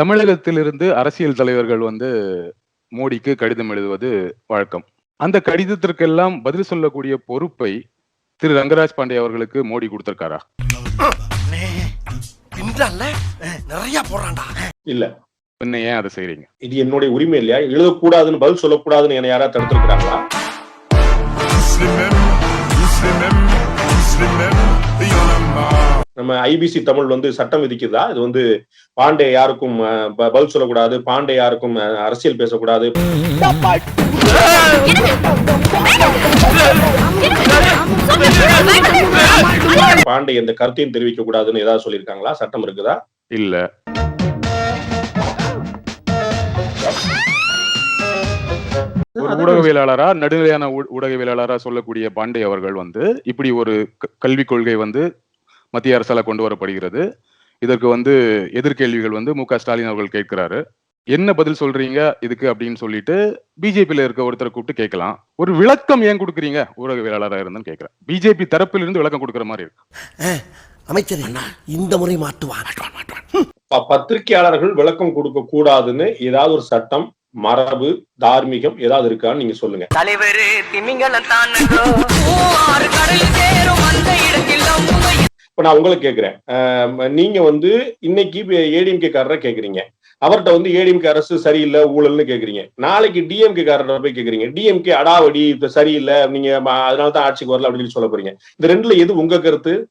தமிழகத்திலிருந்து அரசியல் தலைவர்கள் வந்து மோடிக்கு கடிதம் எழுதுவது வழக்கம். அந்த கடிதத்திற்கெல்லாம் பதில் சொல்லக்கூடிய பொறுப்பை திரு ரங்கராஜ் பாண்டே அவர்களுக்கு மோடி கொடுத்திருக்காரா? நிறைய போடுறான்டா. இல்ல. பின்ன ஏன் அதை செய்றீங்க? இது என்னுடைய உரிமை இல்லையா? எழுதக்கூடாதுன்னு பதில் சொல்லக்கூடாதுன்னு என்ன யாராவது தடுத்திருக்கிறாங்களா? நம்ம ஐபிசி தமிழ் வந்து சட்டம் விதிக்குதா? இது வந்து பாண்டே யாருக்கும் பதில் சொல்லக்கூடாது. பாண்டே யாருக்கும் அரசியல் பேசக்கூடாது. பாண்டே எந்த கருத்தையும் தெரிவிக்க கூடாதுன்னு ஏதாவது சொல்லியிருக்காங்களா? சட்டம் இருக்குதா? இல்ல. ஒரு ஊடகவியலாளரா நடுநிலையான ஊடகவியலாளரா சொல்லக்கூடிய பாண்டே அவர்கள் வந்து இப்படி ஒரு க- கல்விக் கொள்கை வந்து மத்திய அரசால கொண்டு வரப்படுகிறது. இதற்கு வந்து எதிர்கேள்விகள் வந்து மு க ஸ்டாலின் அவர்கள் கேட்கிறாரு. என்ன பதில் சொல்றீங்க இதுக்கு அப்படின்னு சொல்லிட்டு பிஜேபியில இருக்க ஒருத்தரை கூப்பிட்டு கேட்கலாம். ஒரு விளக்கம் ஏன் கொடுக்குறீங்க? ஊடகவியலாளரா இருந்துன்னு கேட்கிறேன். பிஜேபி தரப்பிலிருந்து விளக்கம் கொடுக்குற மாதிரி இருக்கு. அமைச்சர் இந்த முறை மாட்டுவான் பத்திரிகையாளர்கள் விளக்கம் கொடுக்க கூடாதுன்னு ஏதாவது ஒரு சட்டம் மரபு தார்மீகம் ஏதாவது இருக்கான்னு நீங்க சொல்லுங்க. தலைவரு திமிங்கலம் இப்ப நான் உங்களை கேக்குறேன். அஹ் நீங்க வந்து இன்னைக்கு ஏடிஎம்கே காரரை கேக்குறீங்க. அவர்கிட்ட வந்து ஏடிஎம்கே அரசு சரியில்லை ஊழல்னு கேக்குறீங்க. நாளைக்கு டிஎம்கே காரரை போய் கேக்குறீங்க. டிஎம்கே அடாவடி இப்ப சரியில்லை நீங்க அதனால தான் ஆட்சிக்கு வரல அப்படின்னு சொல்லி சொல்ல போறீங்க. இந்த ரெண்டுல எது உங்க கருத்து?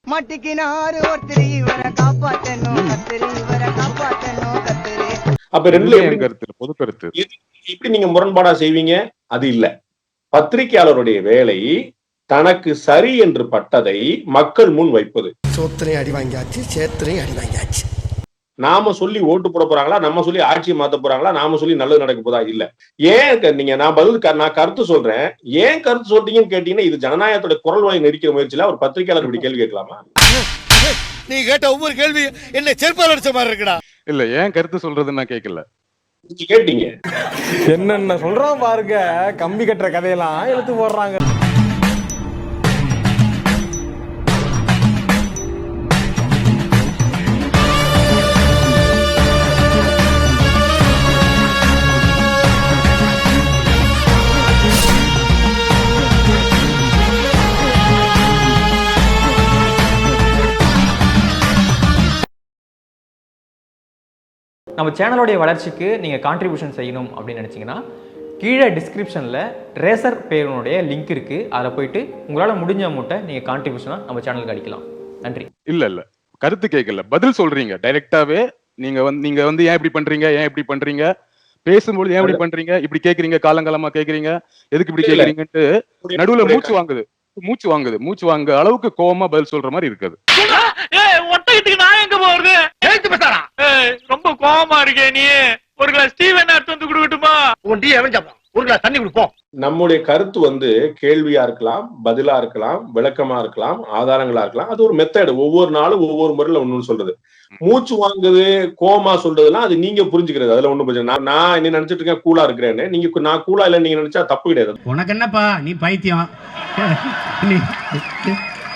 அப்ப ரெண்டுல எப்படி கருத்து பொது கருத்து. எப்படி நீங்க முரண்பாடா செய்வீங்க? அது இல்ல. பத்திரிகையாளருடைய வேலை தனக்கு சரி என்று பட்டதை மக்கள் முன் வைப்பது. சோத்திரையும் அடி வாங்கியாச்சு சேத்திரையும் அடி வாங்கியாச்சு. நாம சொல்லி ஓட்டு போட போறாங்களா? நம்ம சொல்லி ஆட்சியை மாத்த போறாங்களா? நாம சொல்லி நல்லது நடக்க போதா? இல்ல. ஏன் நீங்க நான் பதில் நான் கருத்து சொல்றேன். ஏன் கருத்து சொல்றீங்கன்னு கேட்டீங்கன்னா இது ஜனநாயகத்தோட குரல் வாய் நெரிக்கிற முயற்சியில ஒரு பத்திரிகையாளர் இப்படி கேள்வி கேட்கலாமா? நீ கேட்ட ஒவ்வொரு கேள்வி என்ன செருப்பால் அடிச்ச மாதிரி இருக்குடா. இல்ல ஏன் கருத்து சொல்றதுன்னு நான் கேட்கல கேட்டீங்க. என்னென்ன சொல்றான் பாருங்க கம்பி கட்டுற கதையெல்லாம் எடுத்து போடுறாங்க. நம்ம சேனலோடைய வளர்ச்சிக்கு நீங்கள் கான்ட்ரிபியூஷன் செய்யணும் அப்படின்னு நினச்சிங்கன்னா கீழே டிஸ்கிரிப்ஷனில் ரேசர் பேருனுடைய லிங்க் இருக்குது அதில் போயிட்டு உங்களால் முடிஞ்ச அமௌண்ட்டை நீங்கள் கான்ட்ரிபியூஷனாக நம்ம சேனலுக்கு அடிக்கலாம். நன்றி. இல்ல இல்ல. கருத்து கேட்கல பதில் சொல்றீங்க. டைரக்டாவே நீங்க வந்து நீங்க வந்து ஏன் இப்படி பண்றீங்க? ஏன் இப்படி பண்றீங்க? பேசும்போது ஏன் இப்படி பண்றீங்க? இப்படி கேக்குறீங்க? காலங்காலமா கேக்குறீங்க? எதுக்கு இப்படி. கேக்குறீங்கன்ட்டு நடுவுல மூச்சு வாங்குது. மூச்சு வாங்குது. மூச்சு வாங்க அளவுக்கு கோவமா பதில் சொல்ற மாதிரி இருக்குது. எழுத்து பேசாரா ரொம்ப கோவமா இருக்கே நீ. ஒரு கிளாஸ் டீ வேணா எடுத்து வந்து கொடுக்கட்டுமா? உன் டீ எவன் சாப்பிடான் ஒரு கிளாஸ் தண்ணி கொடுப்போம் நம்முடைய கருத்து வந்து கேள்வியா இருக்கலாம் பதிலா இருக்கலாம் விளக்கமா இருக்கலாம் ஆதாரங்களா இருக்கலாம். அது ஒரு மெத்தட் ஒவ்வொரு நாளும் ஒவ்வொரு முறையில ஒண்ணு சொல்றது. மூச்சு வாங்குது கோமா சொல்றதுலாம் அது நீங்க புரிஞ்சுக்கிறது. அதுல ஒண்ணும் பிரச்சனை நான் நான் என்ன நினைச்சிட்டு இருக்கேன் கூலா இருக்கிறேன்னு. நீங்க கு- நான் கூலா இல்ல நீங்க நினைச்சா தப்பு கிடையாது. உனக்கு என்னப்பா? நீ பைத்தியம். நீ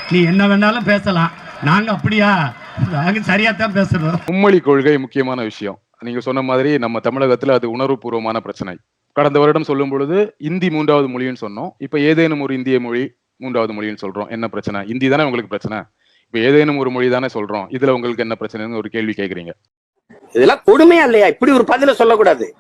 நீ என்ன வேணாலும் பேசலாம். நாங்க அப்படியா? நாங்க சரியா தான் பேசுறோம். மும்மொழி கொள்கை முக்கியமான விஷயம். நீங்க சொன்ன மாதிரி நம்ம தமிழகத்துல அது உணர்வுபூர்வமான பிரச்சனை. கடந்த வருடம் சொல்லும் பொழுது இந்தி மூன்றாவது மொழின்னு சொன்னோம். இப்ப ஏதேனும் ஒரு இந்திய மொழி மூன்றாவது மொழின்னு சொல்றோம். என்ன பிரச்சனை? இந்தி தானே உங்களுக்கு பிரச்சனை? இப்ப ஏதேனும் ஒரு மொழி தானே சொல்றோம். இதுல உங்களுக்கு என்ன பிரச்சனைன்னு ஒரு கேள்வி கேக்குறீங்க. இதெல்லாம் கொடுமையா இல்லையா? இப்படி ஒரு பதில சொல்லக்கூடாது.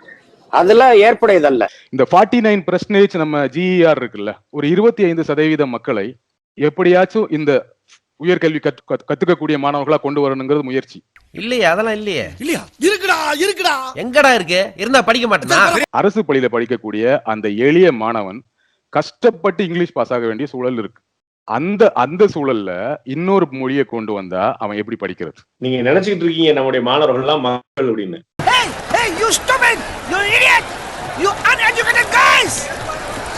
அதெல்லாம் ஏற்புடையதல்ல. இந்த ஃபார்ட்டி நைன் பர்சன்டேஜ் நம்ம ஜிஇஆர் இருக்குல்ல ஒரு இருபத்தி ஐந்து சதவீத மக்களை எப்படியாச்சும் இந்த உயர்கல்வி கத்து- கத்துக்கக்கூடிய மாணவர்களா கொண்டு வரணுங்கிறது முயற்சி. இல்லையே அதெல்லாம் இல்லையே. இல்லையா? இருக்குடா இருக்குடா. எங்கடா இருக்கு? இருந்தா படிக்க மாட்டேனா? அரசு பள்ளியில படிக்கக்கூடிய அந்த எளிய மாணவன் கஷ்டப்பட்டு இங்கிலீஷ் பாஸ் ஆக வேண்டிய சூழல் இருக்கு. அந்த அந்த சூழல்ல இன்னொரு மொழியை கொண்டு வந்தா அவன் எப்படி படிக்கிறது? நீங்க நினைச்சுக்கிட்டு இருக்கீங்க நம்முடைய மாணவர்கள் எல்லாம் மக்கள் அப்படின்னு. Hey, you stupid! You idiot! You uneducated guys!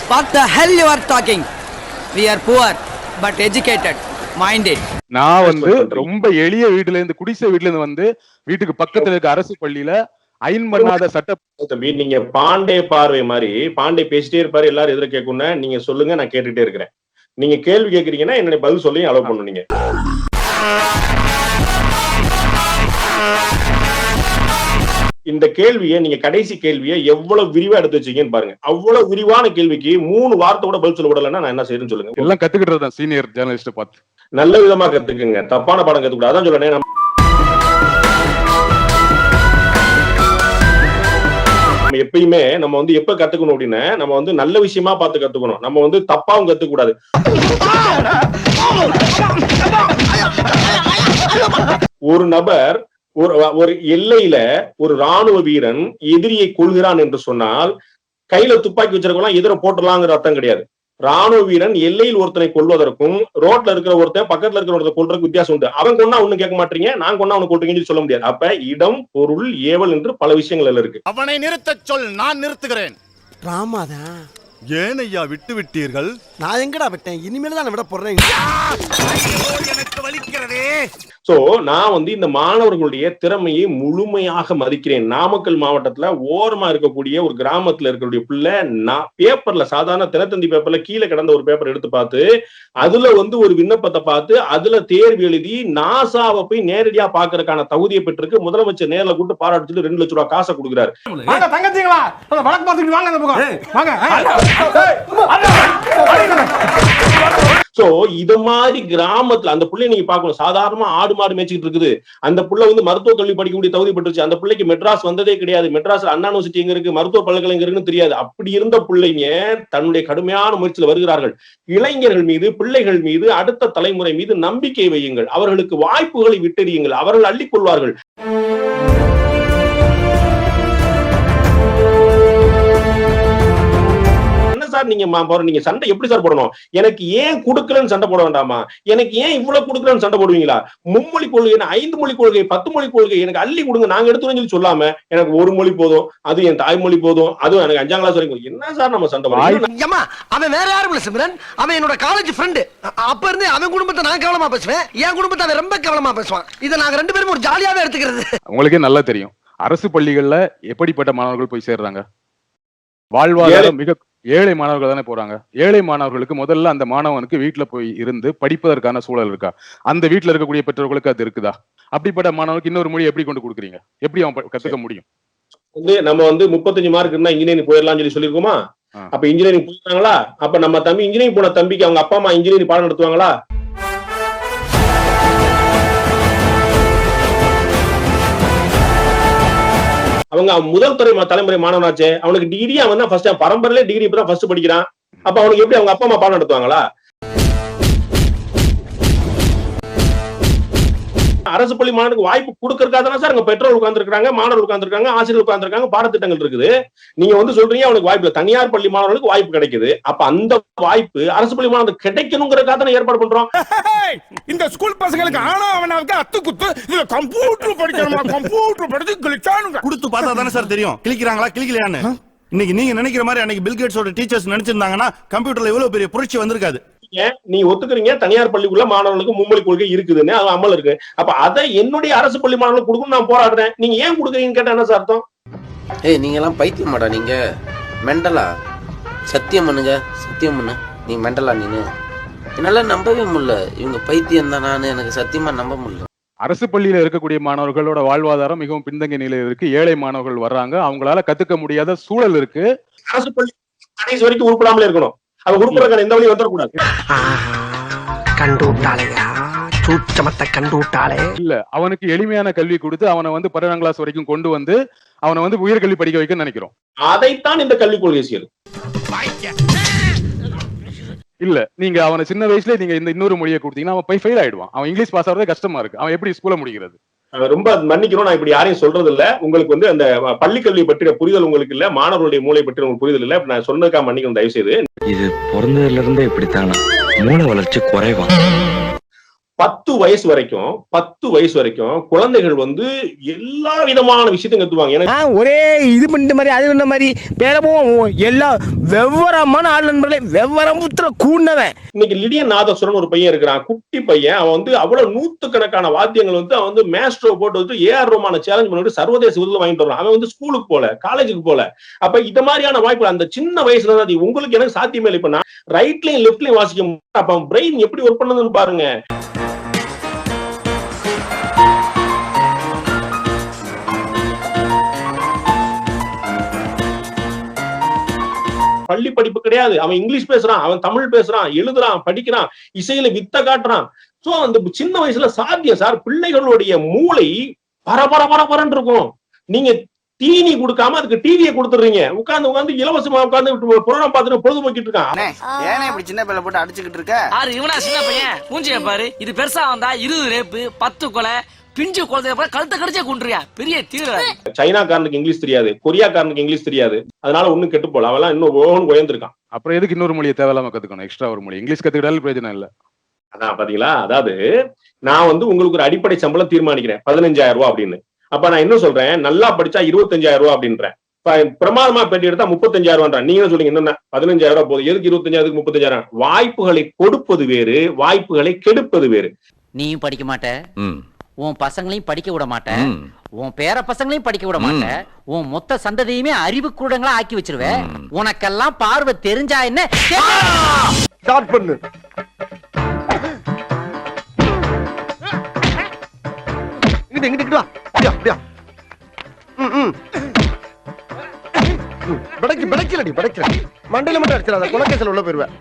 What the hell you are talking? We are poor but educated, minded. நான் வந்து ரொம்ப எளிய வீட்டுல இருந்து குடிசை வீட்டுல இருந்து வந்து வீட்டுக்கு பக்கத்துல இருக்க அரசு பள்ளியில அயன் பண்ணாத சட்ட தம்பி நீங்க பாண்டே பார்வை மாதிரி பாண்டே பேசிட்டே இருப்பாரு எல்லாரும் எதிர கேட்கணும்னா நீங்க சொல்லுங்க நான் கேட்டுட்டே இருக்கிறேன். நீங்க கேள்வி கேக்குறீங்கன்னா என்னுடைய பதில் சொல்லி அலோவ் பண்ணுனீங்க இந்த கேள்வியை நீங்க கடைசி கேள்வியை எவ்வளவு விரிவா எடுத்து வச்சீங்கன்னு பாருங்க. அவ்வளவு விரிவான கேள்விக்கு மூணு வார்த்தை கூட பதில் சொல்ல விடலைன்னா நான் என்ன செய்யறேன்னு சொல்லுங்க. எல்லாம் கத்துக்கிட்டது தான் சீனியர் ஜேர்னலிஸ்ட பார்த்து. நல்ல விதமா கத்துக்குங்க. தப்பான பாடம் கத்துக்கூடாது. அதான் சொல்றேன் நம்ம எப்பயுமே நம்ம வந்து எப்ப கத்துக்கணும் அப்படின்னா நம்ம வந்து நல்ல விஷயமா பார்த்து கத்துக்கணும். நம்ம வந்து தப்பாவும் கத்துக்க கூடாது ஒரு நபர் ஒரு ஒரு எல்லையில ஒரு ராணுவ வீரன் எதிரியை கொள்கிறான் என்று சொன்னால் கையில துப்பாக்கி வச்சிருக்கலாம் எதிர போட்டுடலாங்கிற அர்த்தம் கிடையாது. ராணுவ வீரன் எல்லையில் ஒருத்தனை கொள்வதற்கும் ரோட்ல இருக்கிற ஒருத்தன் பக்கத்துல இருக்கிற ஒருத்தர் கொள்றதுக்கு வித்தியாசம் உண்டு. அவன் கொண்டா ஒண்ணு கேட்க மாட்டீங்க. நான் கொண்டா அவனு கொள்றீங்கன்னு சொல்ல முடியாது. அப்ப இடம் பொருள் ஏவல் என்று பல விஷயங்கள் இருக்கு. அவனை நிறுத்தச் சொல் நான் நிறுத்துகிறேன். ராமாதான். ஏன் ஐயா விட்டு விட்டீர்கள்? நான் எங்கடா விட்டேன்? இனிமேல் தான் விட போறேன். எனக்கு வலிக்கிறதே சோ நான் வந்து இந்த மாணவர்களுடைய திறமையை முழுமையாக மதிக்கிறேன். நாமக்கல் மாவட்டத்துல ஓரமா இருக்கக்கூடிய ஒரு கிராமத்துல இருக்கக்கூடிய பிள்ளை நான் பேப்பர்ல சாதாரண தினத்தந்தி பேப்பர்ல கீழே கிடந்த ஒரு பேப்பர் எடுத்து பார்த்து அதுல வந்து ஒரு விண்ணப்பத்தை பார்த்து அதுல தேர்வு எழுதி நாசாவை போய் நேரடியா பாக்குறதுக்கான தகுதியை பெற்றிருக்கு. முதலமைச்சர் நேர்ல கூட்டு பாராட்டு ரெண்டு லட்சம் ரூபாய் காசை கொடுக்குறாரு. சோ இது மாதிரி கிராமத்துல அந்த பிள்ளை நீங்க பாக்கணும் சாதாரணமா ஆடு மாடு மேய்ச்சிட்டு இருக்குது. அந்த புள்ள வந்து மருத்துவ கல்வி படிக்கக்கூடிய தகுதி பெற்றுச்சு அந்த பிள்ளைக்கு மெட்ராஸ் வந்ததே கிடையாது. மெட்ராஸ்ல அண்ணா யூனிவர்சிட்டி எங்க இருக்கு? மருத்துவ பல்கலைக்கழகம் எங்க இருக்குன்னு தெரியாது. அப்படி இருந்த பிள்ளைங்க தன்னுடைய கடுமையான முயற்சியில் வருகிறார்கள். இளைஞர்கள் மீது பிள்ளைகள் மீது அடுத்த தலைமுறை மீது நம்பிக்கை வையுங்கள். அவர்களுக்கு வாய்ப்புகளை விட்டெறியுங்கள். அவர்கள் அள்ளிக் சார் நீங்க நீங்க சண்டை எப்படி சார் போடணும்? எனக்கு ஏன் கொடுக்கலன்னு சண்டை போட வேண்டாமா? எனக்கு ஏன் இவ்வளவு கொடுக்கலன்னு சண்டை போடுவீங்களா? மும்மொழி கொள்கை ஐந்து மொழி கொள்கை பத்து மொழி கொள்கை எனக்கு அள்ளி கொடுங்க. நாங்க சொல்லி சொல்லாம எனக்கு ஒரு மொழி போதும் அது என் தாய்மொழி போதும் அதுவும் எனக்கு அஞ்சாம் கிளாஸ் வரைக்கும். என்ன சார் நம்ம சண்டை போடுறோம் அவன் வேற யாரும் இல்ல சிம்ரன்? அவன் என்னோட காலேஜ் ஃப்ரெண்டு அப்ப இருந்து அவன் குடும்பத்தை நான் கவனமா பேசுவேன் என் குடும்பத்தை அவன் ரொம்ப கவனமா பேசுவான். இதை நாங்க ரெண்டு பேரும் ஒரு ஜாலியாவே எடுத்துக்கிறது. உங்களுக்கே நல்லா தெரியும். அரசு பள்ளிகள்ல எப்படிப்பட்ட மாணவர்கள் போய் சேர்றாங்க? வாழ்வாதாரம் மிக ஏழை மாணவர்கள் தானே போறாங்க? ஏழை மாணவர்களுக்கு முதல்ல அந்த மாணவனுக்கு வீட்டுல போய் இருந்து படிப்பதற்கான சூழல் இருக்கா? அந்த வீட்டுல இருக்கக்கூடிய பெற்றோர்களுக்கு அது இருக்குதா? அப்படிப்பட்ட மாணவனுக்கு இன்னொரு மொழி எப்படி கொண்டு கொடுக்குறீங்க? எப்படி அவன் கத்துக்க முடியும்? வந்து நம்ம வந்து முப்பத்தஞ்சு மார்க் இருந்தா இன்ஜினியரிங் போயிடலாம்னு சொல்லி சொல்லிருக்கோமா ஆ. அப்ப இன்ஜினியரிங் போயிட்டாங்களா? அப்ப நம்ம தம்பி இன்ஜினியரிங் போன தம்பிக்கு அவங்க அப்பா அம்மா இன்ஜினியரிங் பாடம் நடத்துவாங்களா? அவங்க முதல் துறை தலைமுறை மாணவனாச்சே. அவனுக்கு டிகிரி அவன் தான் ஃபர்ஸ்ட் பரம்பரையிலே டிகிரி இப்பதான் ஃபர்ஸ்ட் படிக்கிறான். அப்ப அவனுக்கு எப்படி அவங்க அப்பா அம்மா பாடம் நடத்துவாங்களா? அரசு பள்ளி மாணவனுக்கு வாய்ப்பு கொடுக்கறதுக்காக தானே சார் அங்க பெற்றோர் உட்கார்ந்துருக்காங்க மாணவர் உட்கார்ந்துருக்காங்க ஆசிரியர் உட்கார்ந்துருக்காங்க பாடத்திட்டங்கள் இருக்குது. நீங்க வந்து சொல்றீங்க அவனுக்கு வாய்ப்பு இல்லை. தனியார் பள்ளி மாணவர்களுக்கு வாய்ப்பு கிடைக்குது. அப்ப அந்த வாய்ப்பு அரசு பள்ளி மாணவர்களுக்கு கிடைக்கணுங்கிறதுக்காக தானே ஏற்பாடு பண்றோம்? இந்த ஸ்கூல் பசங்களுக்கு ஆனா அவனாவுக்கு அத்து குத்து இதுல கம்ப்யூட்டர் படிக்கணுமா? கம்ப்யூட்டர் படிச்சு கிழிச்சானுங்க. கொடுத்து பார்த்தா தானே சார் தெரியும். கிளிக்கிறாங்களா கிளிக்கலையான்னு இன்னைக்கு நீங்க நினைக்கிற மாதிரி அன்னைக்கு பில் கேட்ஸோட டீச்சர்ஸ் நினைச்சிருந்தாங்கன்னா கம்ப்யூட்டர்ல எவ்வளவு பெரிய புரட்சி வந்திருக்காது. ஏன் நீ ஒத்துக்கிறீங்க தனியார் பள்ளிக்குள்ள மாணவர்களுக்கு மும்மொழி கொள்கை இருக்குதுன்னு அது அமல் இருக்கு. அப்ப அதை என்னுடைய அரசு பள்ளி மாணவர்களுக்கு கொடுக்கணும் நான் போராடுறேன். நீங்க ஏன் கொடுக்குறீங்கன்னு கேட்டா என்ன சார் அர்த்தம்? ஏய் நீங்க எல்லாம் பைத்தியமாடா நீங்க. மெண்டலா? சத்தியம் பண்ணுங்க சத்தியம் பண்ணு. நீ மெண்டலா நீனு. என்னால நம்பவே முடியல. இவங்க பைத்தியம் தான் நான். எனக்கு சத்தியமா நம்ப முடியல. அரசு பள்ளியில இருக்கக்கூடிய மாணவர்களோட வாழ்வாதாரம் மிகவும் பின்தங்கிய நிலையில் இருக்கு. ஏழை மாணவர்கள் வர்றாங்க. அவங்களால கத்துக்க முடியாத சூழல் இருக்கு. அரசு பள்ளி கடைசி வரைக்கும் உருப்படாமலே இருக்கணும். அது உருப்படக்கான எந்த வழியும் வந்துடக்கூடாது கண்டு விட்டாளையா சூச்சமத்தை கண்டு இல்ல அவனுக்கு எளிமையான கல்வி கொடுத்து அவனை வந்து பன்னெண்டாம் கிளாஸ் வரைக்கும் கொண்டு வந்து அவனை வந்து உயர்கல்வி படிக்க வைக்க நினைக்கிறோம். அதைத்தான் இந்த கல்விக் கொள்கை செய்யுது. இல்ல நீங்க அவனை சின்ன வயசுல நீங்க இந்த இன்னொரு மொழியை கொடுத்தீங்கன்னா அவன் போய் ஃபெயில் ஆயிடுவான். அவன் இங்கிலீஷ் பாஸ் ஆகிறதே கஷ்டமா இருக்கு. அவன் எப்படி ஸ்கூல முடிக்கிறது? ரொம்ப மன்னிக்கிறோம் நான் இப்படி யாரையும் சொல்றது இல்ல உங்களுக்கு வந்து அந்த பள்ளிக்கல்வி பற்றிய புரிதல் உங்களுக்கு இல்ல. மாணவர்களுடைய மூளை பற்றிய உங்களுக்கு புரிதல் இல்ல. இப்ப நான் சொன்னதுக்காக மன்னிக்கணும். தயவு செய்து இது பிறந்ததுல இருந்தே இப்படித்தானா? மூளை வளர்ச்சி குறைவா? பத்து வயசு வரைக்கும் பத்து வயசு வரைக்கும் குழந்தைகள் வந்து எல்லா விதமான விஷயத்தையும் கத்துவாங்க. எனக்கு ஒரே இது பண்ண மாதிரி அது பண்ண மாதிரி. பேரவும் எல்லாம் வெவ்வரமான ஆள் நண்பர்களே வெவ்வரம் புத்திர கூண்டவன் இன்னைக்கு லிடியன் நாதஸ்வரன் ஒரு பையன் இருக்கிறான் குட்டி பையன். அவன் வந்து அவ்வளவு நூத்துக்கணக்கான வாத்தியங்கள் வந்து அவன் வந்து மேஸ்ட்ரோ போட்டு வந்து ஏஆர் ரோமான சேலஞ்ச் பண்ணிட்டு சர்வதேச விருது வாங்கிட்டு வரான் அவன் வந்து ஸ்கூலுக்கு போல காலேஜுக்கு போல. அப்ப இந்த மாதிரியான வாய்ப்பு அந்த சின்ன வயசுல தான் உங்களுக்கு எனக்கு சாத்தியமே இல்லை. இப்ப நான் ரைட்லயும் லெஃப்ட்லயும் வாசிக்க. அப்ப பிரெயின் எப்படி ஒர்க் பண்ணுதுன்னு பாருங்க. பள்ளி படிப்பு கிடையாது. அவன் இங்கிலீஷ் பேசுறான் அவன் தமிழ் பேசுறான் எழுதுறான் படிக்கிறான் இசையில வித்த காட்டுறான். சோ அந்த சின்ன வயசுல சாத்தியம் சார் பிள்ளைகளுடைய மூளை பரபர பரபரன்னு இருக்கும். நீங்க தீனி கொடுக்காம அதுக்கு டிவியை கொடுத்துறீங்க உட்கார்ந்து உட்கார்ந்து இலவசமா உட்கார்ந்து புரோகிராம் பார்த்துட்டு பொழுதுபோக்கிட்டு இருக்கான். ஏன்னா இப்படி சின்ன பிள்ளை போட்டு அடிச்சுக்கிட்டு இருக்க? இவனா சின்ன பையன்? மூஞ்சிய பாரு. இது பெருசா வந்தா இருபது ரேப்பு பத்து கொலை பிஞ்சு குழந்தைய கழுத்த கடிச்சே கொண்டுறியா பெரிய தீவிர சைனாக்காரனுக்கு இங்கிலீஷ் தெரியாது கொரியாக்காரனுக்கு இங்கிலீஷ் தெரியாது. அதனால ஒண்ணும் கெட்டு போல. அவெல்லாம் இன்னும் ஓன் உயர்ந்திருக்கான். அப்புறம் எதுக்கு இன்னொரு மொழியை தேவையில்லாம கத்துக்கணும்? எக்ஸ்ட்ரா ஒரு மொழி. இங்கிலீஷ் கத்துக்கிட்டாலும் பிரயோஜனம் இல்ல. அதான் பாத்தீங்களா? அதாவது நான் வந்து உங்களுக்கு ஒரு அடிப்படை சம்பளம் தீர்மானிக்கிறேன். பதினஞ்சாயிரம் ரூபாய் அப்படின்னு. அப்ப நான் என்ன சொல்றேன்? நல்லா படிச்சா இருபத்தஞ்சாயிரம் ரூபாய் அப்படின்றேன். பிரமாதமா பேட்டி எடுத்தா முப்பத்தஞ்சாயிரம் ரூபாய் நீங்க என்ன சொல்றீங்க என்ன பதினஞ்சாயிரம் ரூபாய் போதும். எதுக்கு இருபத்தஞ்சாயிரத்துக்கு முப்பத்தஞ்சாயிரம்? வாய்ப்புகளை கொடுப்பது வேறு வாய்ப்புகளை கெடுப்பது வேறு. நீயும் படிக்க மாட்ட. உன் பசங்களையும் படிக்க விட மாட்ட உன் பேர பசங்களையும் படிக்க விட மாட்ட உன் மொத்த சந்ததியுமே அறிவு கூடங்களா ஆக்கி வச்சிருவ உனக்கெல்லாம் பார்வை தெரிஞ்சா என்ன? ஸ்டார்ட் பண்ணு. இங்கிட்டு இங்கிட்டு வா. அப்படியா படைக்கு படைக்கலடி படைக்கல மண்டையில மட்டும் அடிச்சிடாத குலக்கேசல் உள்ள போயிருவேன்